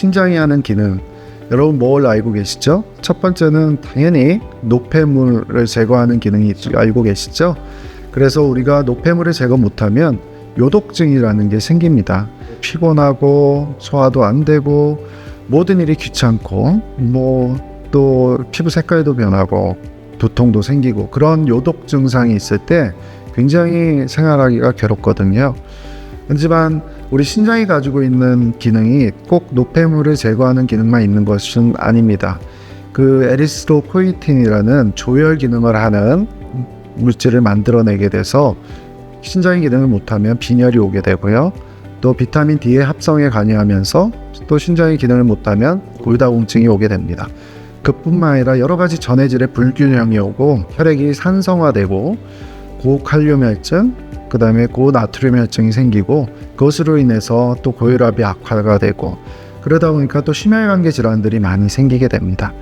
신장이 하는 기능 여러분 뭘 알고 계시죠? 첫 번째는 당연히 노폐물을 제거하는 기능이 있- 알고 계시죠? 그래서 우리가 노폐물을 제거 못하면 요독증이라는 게 생깁니다. 피곤하고 소화도 안 되고 모든 일이 귀찮고 뭐 또 피부 색깔도 변하고 두통도 생기고 그런 요독 증상이 있을 때 굉장히 생활하기가 괴롭거든요. 하지만 우리 신장이 가지고 있는 기능이 꼭 노폐물을 제거하는 기능만 있는 것은 아닙니다. 그 에리스트로포이틴이라는 조열 기능을 하는 물질을 만들어내게 돼서 신장의 기능을 못하면 빈혈이 오게 되고요. 또 비타민 D의 합성에 관여하면서 또 신장의 기능을 못하면 골다공증이 오게 됩니다. 그뿐만 아니라 여러 가지 전해질의 불균형이 오고 혈액이 산성화되고 고칼륨 혈증, 그 다음에 고나트륨 혈증이 생기고 그것으로 인해서 또 고혈압이 악화가 되고 그러다 보니까 또 심혈관계 질환들이 많이 생기게 됩니다.